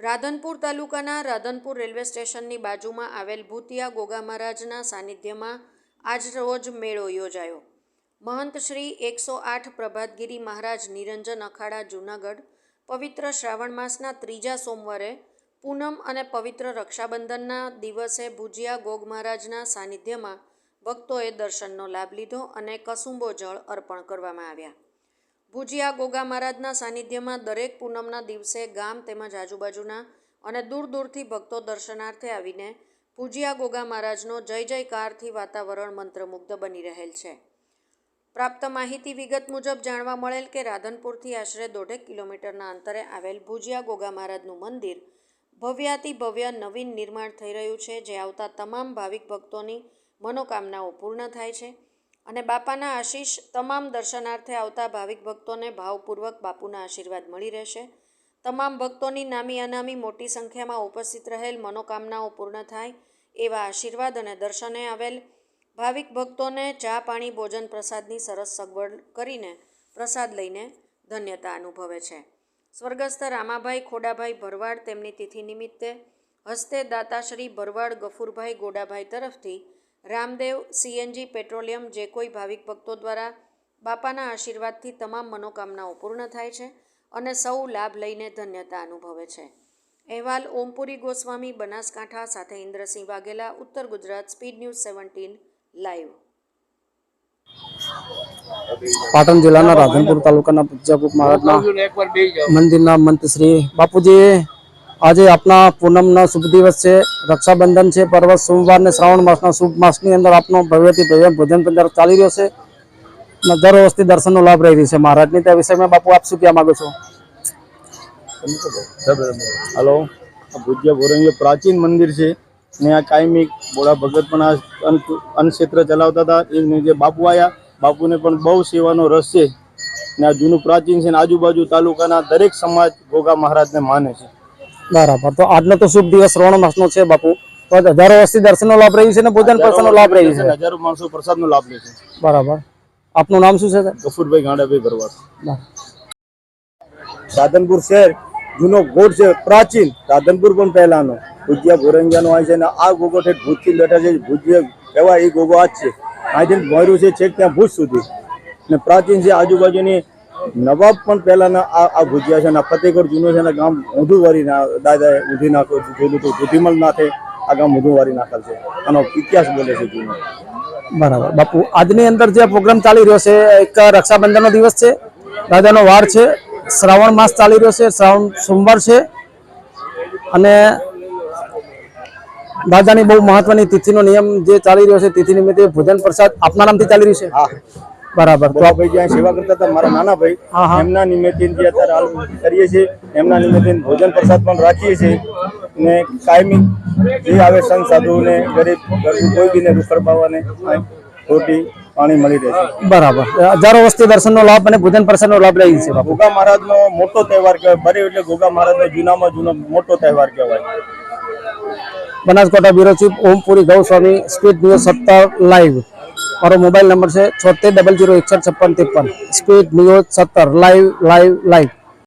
રાધનપુર તાલુકાના રાધનપુર રેલવે સ્ટેશનની બાજુમાં આવેલ ભૂતિયા ગોગા મહારાજના સાનિધ્યમાં આજ રોજ મેળો યોજાયો. મહંત શ્રી એકસો આઠ પ્રભાતગીરી મહારાજ નિરંજન અખાડા, જૂનાગઢ, પવિત્ર શ્રાવણ માસના ત્રીજા સોમવારે પૂનમ અને પવિત્ર રક્ષાબંધનના દિવસે ભુજિયા ગોગ મહારાજના સાનિધ્યમાં ભક્તોએ દર્શનનો લાભ લીધો અને કસુંબો જળ અર્પણ કરવામાં આવ્યા. ભુજિયા ગોગા મહારાજના સાનિધ્યમાં દરેક પૂનમના દિવસે ગામ તેમજ આજુબાજુના અને દૂર દૂરથી ભક્તો દર્શનાર્થે આવીને ભુજિયા ગોગા મહારાજનો જય જયકારથી વાતાવરણ મંત્રમુગ્ધ બની રહેલ છે. પ્રાપ્ત માહિતી વિગત મુજબ જાણવા મળેલ કે રાધનપુરથી આશરે દોઢેક કિલોમીટરના અંતરે આવેલ ભુજિયા ગોગા મહારાજનું મંદિર ભવ્યાતિ ભવ્ય નવીન નિર્માણ થઈ રહ્યું છે, જે આવતા તમામ ભાવિક ભક્તોની મનોકામનાઓ પૂર્ણ થાય છે. અને બાપાના આશીષ તમામ દર્શનાર્થે આવતા ભાવિક ભક્તોને ભાવપૂર્વક બાપુના આશીર્વાદ મળી રહેશે. તમામ ભક્તોની નામી અનામી મોટી સંખ્યામાં ઉપસ્થિત રહેલ મનોકામનાઓ પૂર્ણ થાય એવા આશીર્વાદ અને દર્શને આવેલ ભાવિક ભક્તોને ચા પાણી ભોજન પ્રસાદની સરસ સગવડ કરીને પ્રસાદ લઈને ધન્યતા અનુભવે છે. સ્વર્ગસ્થ રામાભાઈ ખોડાભાઈ ભરવાડ તેમની તિથિ નિમિત્તે હસ્તે દાતાશ્રી ભરવાડ ગફુરભાઈ ગોડાભાઈ તરફથી રામદેવ સીએનજી પેટ્રોલિયમ જે કોઈ ભાવિક ભક્તો દ્વારા બાપાના આશીર્વાદથી તમામ મનોકામનાઓ પૂર્ણ થાય છે અને સૌ લાભ લઈને ધન્યતા અનુભવે છે. અહેવાલ ઓમપુરી ગોસ્વામી બનાસકાંઠા સાથે ઇન્દ્રસિંહ વાઘેલા ઉત્તર Gujarat speed news seventeen live. Patan જિલ્લાના રાધનપુર તાલુકાના પૂજ્યાપુર મહારાજના મંદિરના મંત્રી શ્રી બાપુજી આજે આપના પૂનમનો શુભ દિવસ છે. રક્ષાબંધન છે પર્વ. સોમવાર ને શ્રાવણ માસના શુભ માસની અંદર આપનો ભવ્યથી ભવ્ય ભોજન પંદર ચાલી રહ્યો છે. દર વર્ષથી દર્શનનો લાભ રહી છે મહારાજની. તે વિષયમાં બાપુ આપ શું કહેવા માગું છો? હલો. ભુજ્ય ભોરંગી પ્રાચીન મંદિર છે ને આ કાયમી બોડા ભગત પણ આ અન્નક્ષેત્ર અન્ન ચલાવતા હતા. એમને જે બાપુ આવ્યા બાપુને પણ બહુ સેવાનો રસ છે. ને આ જૂનું પ્રાચીન છે ને આજુબાજુ તાલુકાના દરેક સમાજ ગોગા મહારાજને માને છે. બરાબર. તો આજનો તો શુભ દિવસ શ્રાવણ માસનો છે બાપુ. તો હજારો વર્ષથી દર્શનનો લાભ રહ્યું છે ને ભોજન પ્રસાદનો લાભ રહ્યું છે? હજારો માણસો પ્રસાદનો લાભ લે છે. બરાબર. આપનું નામ શું છે સર ગફુરભાઈ ગાંડાભાઈ ભરવાડ. સાધનપુર રાધનપુર શહેર જૂનો ગોળ છે પ્રાચીન. રાધનપુર પણ પહેલાનો. ભુજિયા ભોરંગિયાનો હોય છે અને આ ગોગો ઠેઠ ભૂજથી બેઠા છે. ભુજ્ય કહેવાય એ ગોગો આ જ છે. આજે ભર્યું છે છેક ત્યાં ભુજ સુધી. ને પ્રાચીન છે આજુબાજુની નવાબ પણ પહેલાના આ ભુજિયા છે અને ફતેહગઢ જૂનો છે અને ગામ ઊંધુવારી ના દાદાએ ઊંધી નાખો જોયું હતું બુદ્ધિમલ નાથે આ ગામ ઊંધુવારી નાખેલ છે. આનો ઇતિહાસ બોલે છે જૂનો. બરાબર. બાપુ આજની અંદર જે પ્રોગ્રામ ચાલી રહ્યો છે એક રક્ષાબંધનનો દિવસ છે દાદાનો વાર છે શ્રાવણ માસ ચાલી રહ્યો છે શ્રાવણ સોમવાર છે અને દાદાની બહુ મહત્વની તિથિનો નિયમ જે ચાલી રહ્યો છે તિથિ નિમિત્તે ભોજન પ્રસાદ આપના નામથી ચાલી રહ્યું છે? હા. બરાબર. તો ભાઈ જ્યાં સેવા કરતા હતા મારા નાના ભાઈ. એમના નિમિત્તે જે અત્યારે હાલ કરીએ છીએ એમના નિમિત્તે ભોજન પ્રસાદ પણ રાખીએ છીએ ને કાયમી જે આવે સંત સાધુ ને ગરીબ કોઈ બીને રૂખડ પાવાને રોટી પાણી મળી રહે છે. બરાબર. હજારો વસ્તી દર્શનનો લાભ અને ભોજન પ્રસાદનો લાભ લઈ છે ગોગા મહારાજનો મોટો તહેવાર કહેવાય બરે એટલે ગોગા મહારાજનો જૂનામાં જૂનો મોટો તહેવાર કહેવાય. Banaskantha bureau chief Ompuri Goswami speed news સત્તા લાઈવ. મારો મોબાઈલ નંબર છે છોતેર ડબલ જીરો એકસઠ છપ્પન ત્રેપન. સ્પીડ ન્યૂઝ સત્તર. Live live live